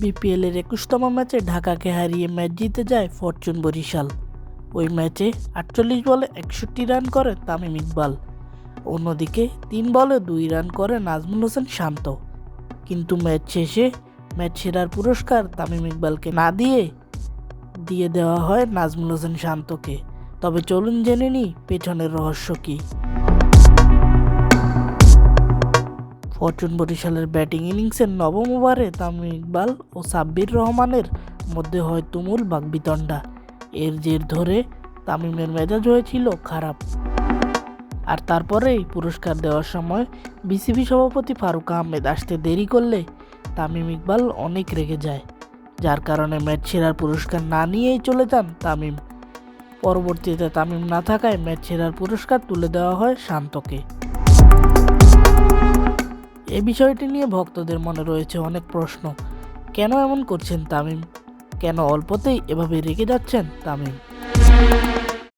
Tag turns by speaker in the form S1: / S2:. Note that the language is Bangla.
S1: বিপিএলের একুশতম ম্যাচে ঢাকাকে হারিয়ে ম্যাচ জিতে যায় ফরচুন বরিশাল। ওই ম্যাচে আটচল্লিশ বলে একষট্টি রান করে তামিম ইকবাল। অন্যদিকে তিন বলে দুই রান করে নাজমুল হোসেন শান্ত। কিন্তু ম্যাচ শেষে ম্যাচ সেরার পুরস্কার তামিম ইকবালকে না দিয়ে দিয়ে দেওয়া হয় নাজমুল হোসেন শান্তকে। তবে চলুন জেনে নিই পেছনের রহস্য কী। ফরচুন বরিশালের ব্যাটিং ইনিংসের নবম ওভারে তামিম ইকবাল ও সাব্বির রহমানের মধ্যে হয় তুমুল বাগবিতণ্ডা। এর জের ধরে তামিমের মেজাজ হয়েছিল খারাপ। আর তারপরেই পুরস্কার দেওয়ার সময় বিসিবি সভাপতি ফারুক আহমেদ আসতে দেরি করলে তামিম ইকবাল অনেক রেগে যায়। যার কারণে ম্যাচ সেরার পুরস্কার না নিয়েই চলে যান তামিম। পরবর্তীতে তামিম না থাকায় ম্যাচ সেরার পুরস্কার তুলে দেওয়া হয় শান্তকে। এ বিষয়টি নিয়ে ভক্তদের মনে রয়েছে অনেক প্রশ্ন। কেন এমন করছেন তামিম? কেন অল্পতেই এভাবে রেগে যাচ্ছেন তামিম?